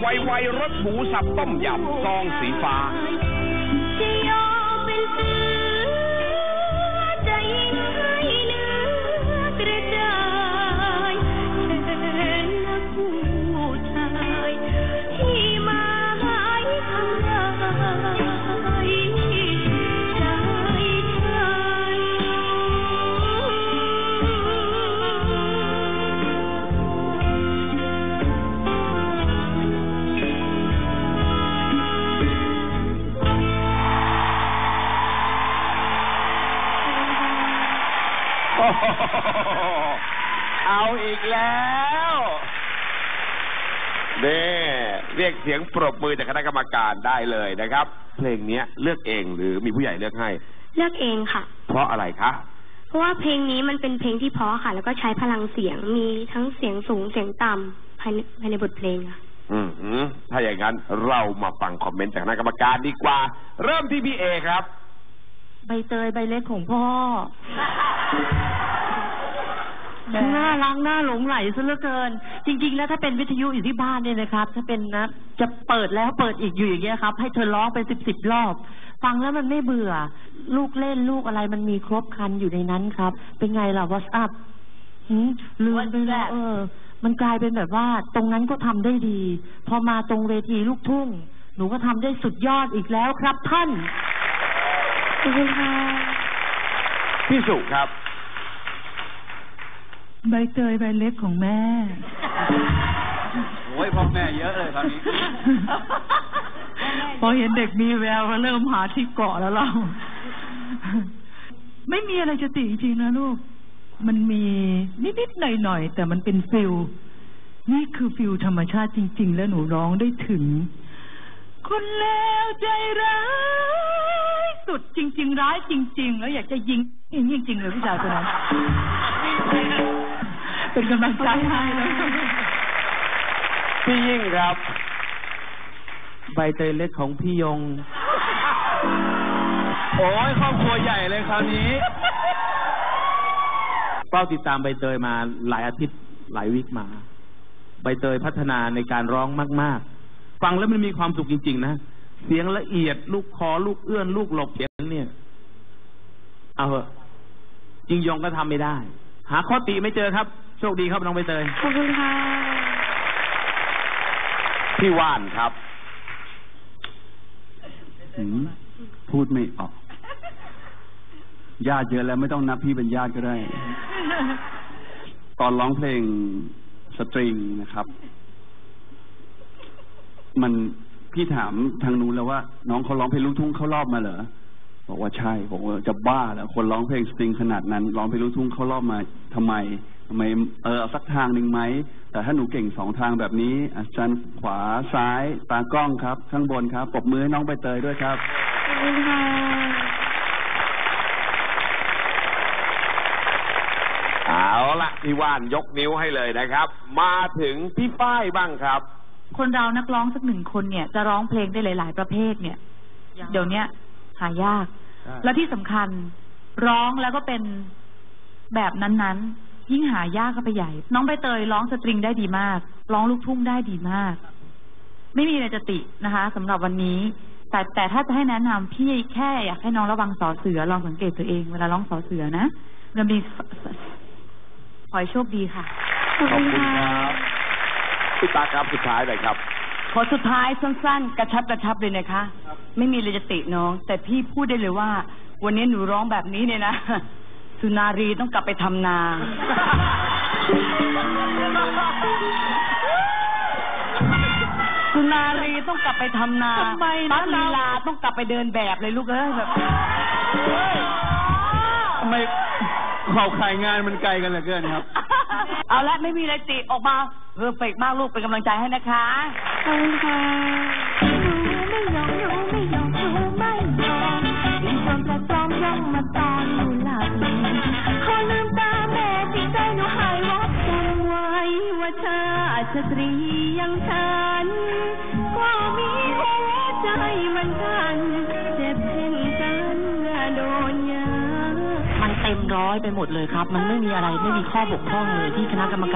ไวๆรสหมูสับต้มยำซองสีฟ้า เอาอีกแล้วนี่เรียกเสียงปรบมือจากคณะกรรมการได้เลยนะครับ เพลงเนี้ยเลือกเองหรือมีผู้ใหญ่เลือกให้ เลือกเองค่ะ เพราะอะไรคะ เพราะว่าเพลงนี้มันเป็นเพลงที่เพราะค่ะ แล้วก็ใช้พลังเสียงมีทั้งเสียงสูงเสียงต่ำภายในภายในบทเพลงค่ะอืมหือถ้าอย่างนั้นเรามาฟังคอมเมนต์จากคณะกรรมการดีกว่า เริ่มที่พี่เอครับ ใบเตยใบเล็กของพ่อ น่ารักน่าหลงไหลซะเหลือเกิน จริง ๆ แล้วถ้าเป็นวิทยุอยู่ที่บ้านเนี่ยนะครับ ถ้าเป็นนะ จะเปิดแล้วเปิดอีกอยู่อย่างเงี้ยครับ ให้เธอร้องเป็นสิบสิบรอบ ฟังแล้วมันไม่เบื่อ ลูกเล่นลูกอะไรมันมีครบครันอยู่ในนั้นครับ เป็นไงล่ะวอ s อัพลืมไปแล้วเออ มันกลายเป็นแบบว่า ตรงนั้นก็ทำได้ดี พอมาตรงเวทีลูกทุ่ง หนูก็ทำได้สุดยอดอีกแล้วครับท่านขอบคุณค่ะพี่สุครับ ใบเตยใบเล็กของแม่ โอ้ยพ่อแม่เยอะเลยตอนนี้พอเห็นเด็กมีแววก็เริ่มหาที่เกาะแล้วเรา ไม่มีอะไรจะติจริงๆนะลูก มันมีนิดๆหน่อยๆแต่มันเป็นฟิลนี่คือฟิลธรรมชาติจริง ๆ แล้วหนูร้องได้ถึง คนแล้วใจร้ายสุดจริง ๆ ร้ายจริง ๆ แล้วอยากจะยิงยิงจริงๆเลยพี่ชายคนนั้น เป็นกำลังใจให้เลยพี่ยิ่งครับ ใบเตยเล็กของพี่ยง โอ้ยครอบครัวใหญ่เลยคราวนี้เฝ้าติดตามใบเตยมาหลายอาทิตย์หลายวิกมา ใบเตยพัฒนาในการร้องมาก ๆ ฟังแล้วมันมีความสุขจริง ๆ นะ เสียงละเอียด ลูกคอลูกเอื้อน ลูกหลบเสียงเนี่ย เอาเหอะจริงยงก็ทำไม่ได้ หาข้อติไม่เจอครับ โชคดีครับน้องใบเตยขอบคุณค่ะ พี่ว่านครับหืมพูดไม่ออก ญาติเยอะแล้วไม่ต้องนับพี่เป็นญาติก็ได้ ตอนร้องเพลงสตริงนะครับ มันพี่ถามทางนู้นแล้วว่า น้องเขาร้องเพลงลูกทุ่งเข้ารอบมาเหรอ บอกว่าใช่ผมว่าจะบ้าแล้วคนร้องเพลงสตริงขนาดนั้นร้องเพลงลูกทุ่งเข้ารอบมาทำไมทำไมเออเอาสักทางหนึ่งไหมแต่ถ้าหนูเก่งสองทางแบบนี้ อาจารย์ขวาซ้ายตากล้องครับ ข้างบนครับปรบมือให้น้องใบเตยด้วยครับขอบคุณค่ะเอาละพี่ว่านยกนิ้วให้เลยนะครับ มาถึงพี่ฝ้ายบ้างครับ คนเรานักร้องสักหนึ่งคนเนี่ย จะร้องเพลงได้หลาย ๆ ประเภทเนี่ย เดี๋ยวเนี้ย หายาก และที่สำคัญร้องแล้วก็เป็นแบบนั้นๆ ยิ่งหายากเข้าไปใหญ่ น้องใบเตยร้องสตริงได้ดีมาก ร้องลูกทุ่งได้ดีมาก ไม่มีอะไรจะตินะคะสำหรับวันนี้ แต่แต่ถ้าจะให้แนะนำพี่แค่อยากให้น้องระวังสอเสือลองสังเกตตัวเองเวลาร้องสอเสือนะมันมีสสขอให้โชคดีค่ะ ขอบขอบคุณคุณค่ะครับพี่ตาครับสุดท้ายเลยครับ ขอสุดท้ายสั้นๆ กระชับกระชับเลยนะคะ ไม่มีเลยจะติน้อง แต่พี่พูดได้เลยว่า วันนี้หนูร้องแบบนี้เนี่ยนะ สุนารีต้องกลับไปทำนา สุนารีต้องกลับไปทำนาทำไมนะปั๊บลีลาต้องกลับไปเดินแบบเลยลูกเอ้ยแบบ ทำไมเข่าขายงานมันไกลกันเหลือเกินครับ เอาละไม่มีอะไรติออกมาเพอร์เฟกมากลูกเป็นกำลังใจให้นะคะ ขอบคุณค่ะ ตรีอย่างฉัน ก็มีหัวใจเหมือนกัน เจ็บเช่นกันเมื่อโดนยามันเต็มร้อยไปหมดเลยครับ มันไม่มีอะไรไม่มีข้อบกพร่องเลยที่คณะกรรมการ